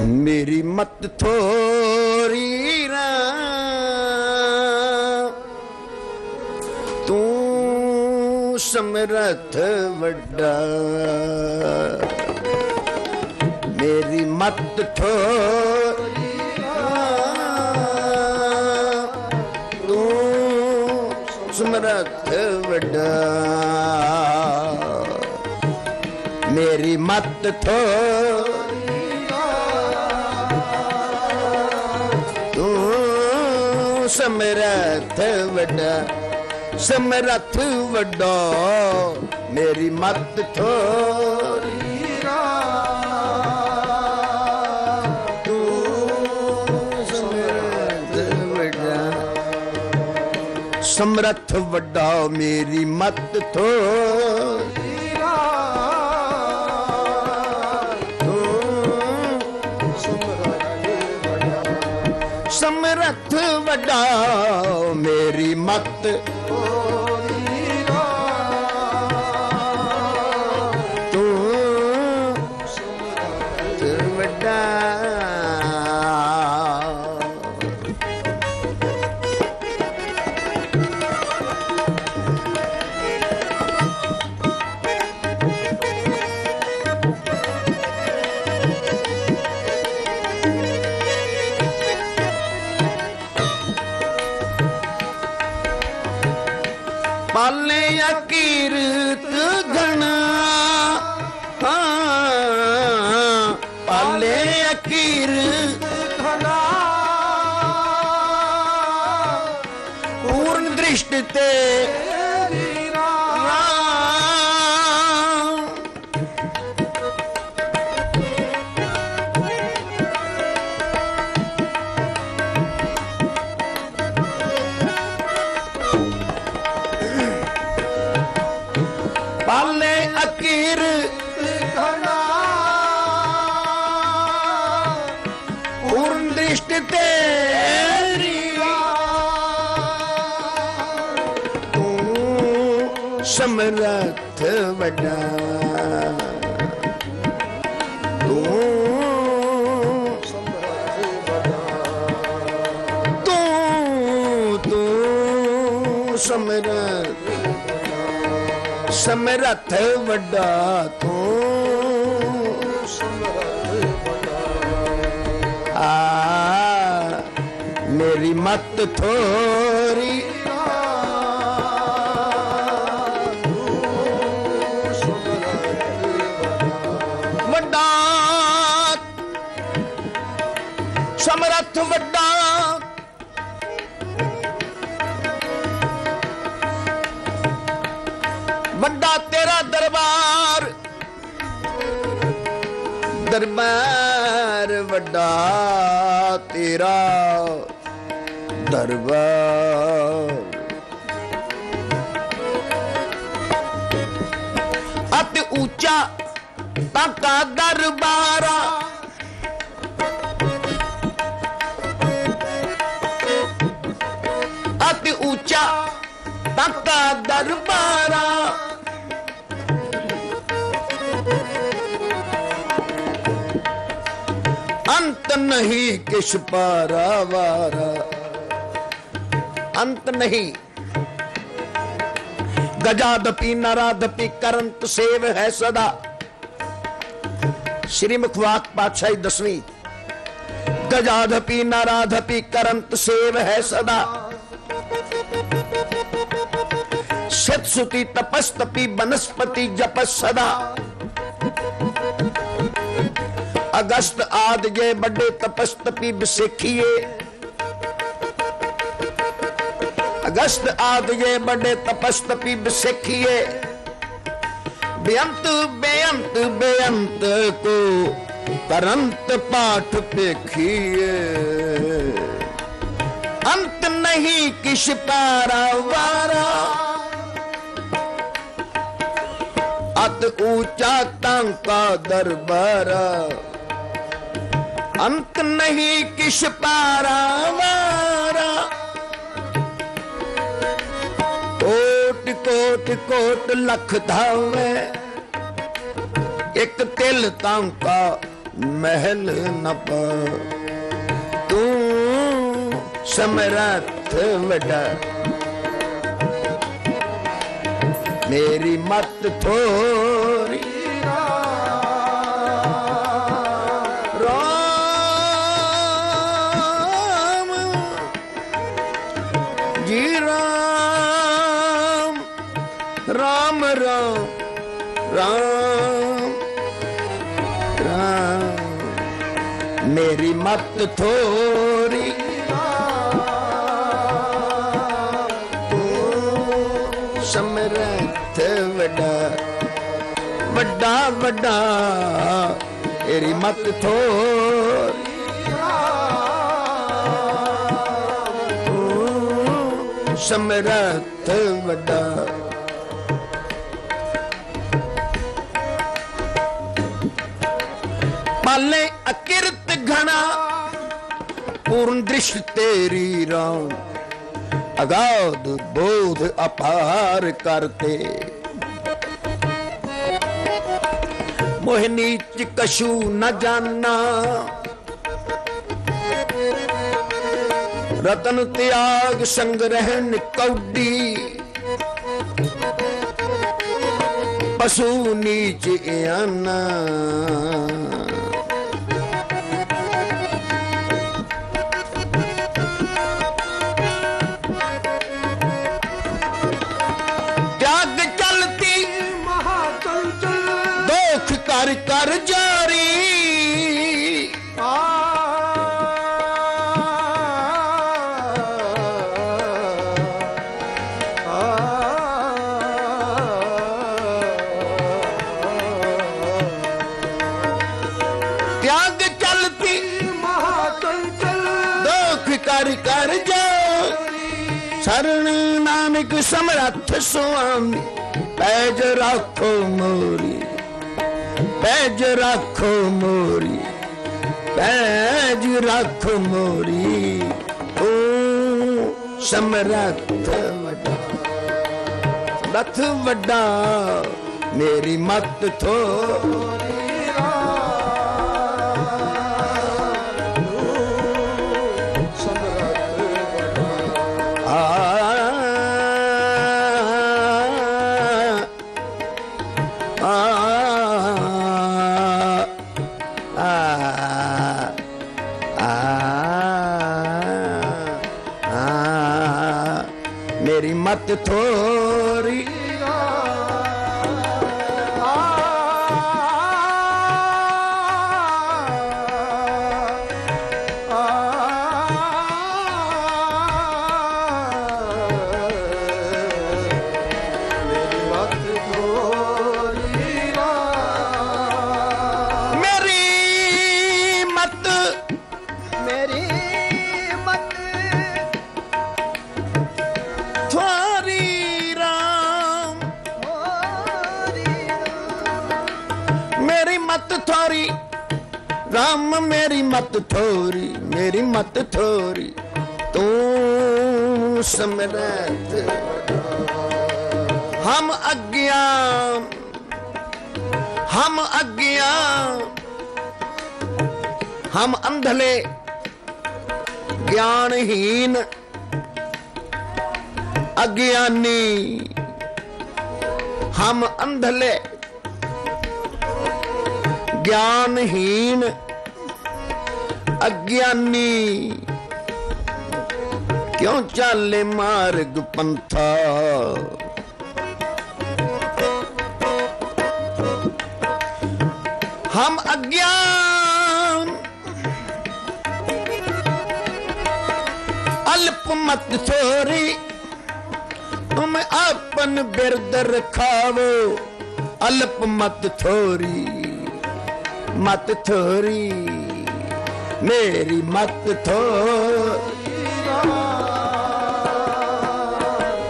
ਮੇਰੀ ਮਤ ਥੋਰੀ ਰਾ ਤੂੰ ਸਮਰਥ ਵੱਡਾ। ਮੇਰੀ ਮਤ ਥੋਰੀ ਤੂੰ ਸਮਰਥ ਵੱਡਾ। ਮੇਰੀ ਮਤ ਥੋਰੀ ਸਮਰੱਥ ਵੱਡਾ ਸਮਰੱਥ ਵੱਡਾ ਮੇਰੀ ਮੱਤ ਥੋਰੀ ਸਮਰੱਥ ਵੱਡਾ ਸਮਰਥ ਵੱਡਾ ਮੇਰੀ ਮੱਤ ਥੋਰੀ ਵੱਡਾ ਮੇਰੀ ਮੱਤ ਤੇ ਪਾਲੇ ਅਕੀਰ। ਘਣਾ ਪੂਰਨ ਦ੍ਰਿਸ਼ਟ ਤੇ ਸਮਰਥ ਵੱਡਾ ਤੂੰ ਤੂੰ ਤੂੰ ਸਮਰਥ ਸਮਰਥ ਵੱਡਾ ਤੂੰ ਆ ਮੇਰੀ ਮੱਤ ਥੋਰੀ ਸਮਰੱਥ ਵੱਡਾ। ਵੱਡਾ ਤੇਰਾ ਦਰਬਾਰ। ਦਰਬਾਰ ਵੱਡਾ ਤੇਰਾ ਦਰਬਾਰ। ਅਤ ਉੱਚਾ ਤਾਕਾ ਦਰਬਾਰਾ। ਅਤ ਉੱਚਾ ਤਾਕਾ ਦਰਬਾਰਾ ਅੰਤ ਨਹੀਂ ਕਿਛ ਪਾਰਾਵਾਰਾ ਅੰਤ ਨਹੀਂ ਗਜਾਦਪੀ ਨਰਾਦਪੀ ਕਰੰਤ ਸੇਵ ਹੈ ਸਦਾ ਸ੍ਰੀ ਮੁਖਵਾਕ ਪਾਤਸ਼ਾਹੀ ਦਸਵੀਂ ਗਜਾਦਪੀ ਨਰਾਦਪੀ ਕਰੰਤ ਸੇਵ ਹੈ ਸਦਾ ਸਤ ਸੁਤੀ ਤਪਸਤਪੀ ਬਨਸਪਤੀ ਜਪਸ ਸਦਾ ਅਗਸਤ ਆਦ ਜੇ ਵੱਡੇ ਤਪਸਤਪੀ ਬਸੇਖੀਏ ਅਗਸਤ ਆਦ ਜੇ ਵੱਡੇ ਤਪਸਤਪੀ ਬਸੇਖੀਏ ਬੇਅੰਤ ਬੇਅੰਤ ਬੇਅੰਤ ਕੋ ਕਰੰਤ ਪਾਠ ਪੇਖੀਏ ਅੰਤ ਨਹੀਂ ਕਿਛ ਪਾਰਾਵਾਰਾ ਅਤ ਊਚਾ ਟਾਂਕਾ ਦਰਬਾਰਾ। ਅੰਤ ਨਹੀਂ ਕਿਛ ਪਾਰਾਵਾਰਾ। ਕੋਟ ਕੋਟ ਕੋਟ ਲੱਖ ਧਾਵੇ। ਇੱਕ ਤਿਲ ਤਾਂਕਾ ਮਹਿਲ ਨ ਪਾ। ਤੂੰ ਸਮਰੱਥ ਵੱਡਾ। ਮੇਰੀ ਮਤ ਥੋਰੀ ਰਾਮ ਜੀ ਰਾਮ ਰਾਮ ਰਾਮ ਰਾਮ ਰਾਮ ਮੇਰੀ ਮਤ ਥੋਰੀ ਸਮਰੱਥ ਵੱਡਾ ਵੱਡਾ ਵੱਡਾ, ਤੇਰੀ ਮਤ ਥੋਰੀ। ਤੂੰ ਸਮਰੱਥ ਵੱਡਾ। ਪਾਲੇ ਅਕਿਰਤ ਘਣਾ, ਪੂਰਨ ਦ੍ਰਿਸ਼ ਤੇਰੀ ਰਾਮ ਅਗਾਧ ਬੋਧ ਅਪਾਰ ਕਰਤੇ ਮੋਹ ਨੀਚ ਕਛੂ ਨ ਜਾਣਾ ਰਤਨ ਤਿਆਗ ਸੰਗ ਕੌਡੀ। ਪਸ਼ੂ ਨੀਚ ਆਨਾ ਨਾਨਕ ਸਮਰੱਥ ਸੁਆਮੀ, ਪੈਜ ਰੱਖੋ ਮੋਰੀ, ਪੈਜ ਰੱਖੋ ਮੋਰੀ, ਪੈਜ ਰੱਖੋ ਮੋਰੀ ਤੂੰ ਸਮਰੱਥ ਵੱਡਾ ਸਮਰੱਥ ਵੱਡਾ, ਮੇਰੀ ਮੱਤ ਥੋਰੀ। ਮੇਰੀ ਮਤ ਥੋਰੀ ਮਤ ਥੋਰੀ, ਮੇਰੀ ਮਤ ਥੋਰੀ, ਤੂੰ ਸਮਰੱਥ ਹਮ ਅਗਿਆ ਹਮ ਅਗਿਆ ਹਮ ਅੰਧਲੇ ਗਿਆਨਹੀਨ ਅਗਿਆਨੀ। ਹਮ ਅੰਧਲੇ ਗਿਆਨਹੀਨ ਅਗਿਆਨੀ। ਕਿਉਂ ਚਾਲੇ ਮਾਰਗ ਪੰਥਾ? ਹਮ ਅਗਿਆਨ। ਅਲਪ ਮਤ ਥੋਰੀ। ਤੁਮ ਆਪਨ ਬਿਰਦ ਰਖਾਵੋ। ਅਲਪ ਮਤ ਥੋਰੀ। ਮਤ ਥੋਰੀ। ਮੇਰੀ ਮਤ ਥੋ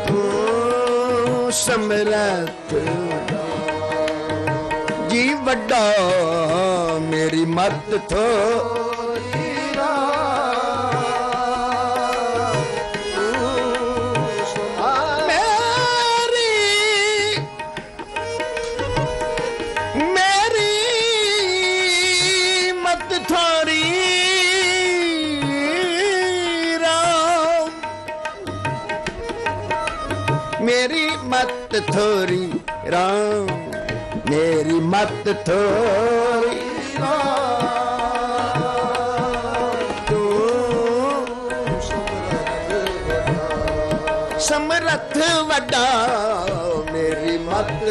ਤੂੰ ਜੀ ਵੱਡਾ ਮੇਰੀ ਮਤ ਥੋ ਮਤ ਥੋਰੀ ਰਾਮ ਮੇਰੀ ਮਤ ਥੋਰੀ ਤੂੰ ਸਮਰਥ ਵੱਡਾ ਮੇਰੀ ਮਤ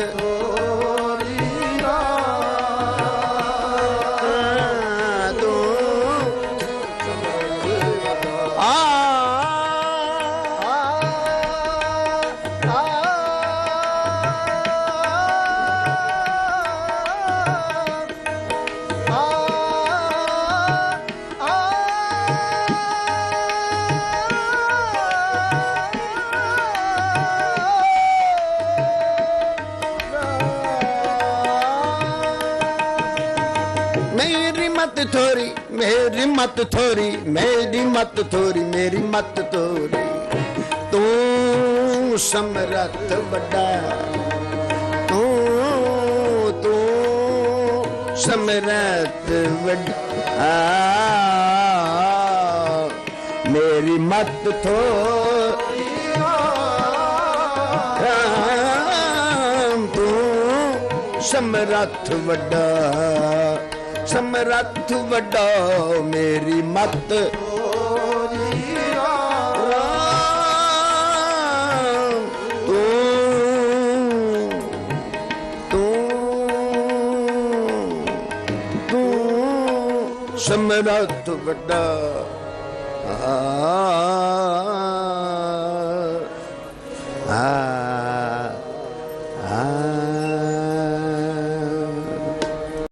ਮਤ ਥੋਰੀ, ਮੇਰੀ ਮਤ ਥੋਰੀ, ਮੇਰੀ ਮਤ ਥੋਰੀ, ਮੇਰੀ ਮਤ ਥੋਰੀ। ਤੂੰ ਸਮਰੱਥ ਵੱਡਾ, ਤੂੰ ਤੂੰ ਸਮਰੱਥ ਵੱਡਾ। ਮੇਰੀ ਮਤ ਥੋਰੀ, ਤੂੰ ਸਮਰੱਥ ਵੱਡਾ। ਸਮਰੱਥ ਵੱਡਾ ਮੇਰੀ ਮਤ। ਤੂੰ ਤੂੰ ਤੂੰ ਸਮਰੱਥ ਵੱਡਾ। ਆ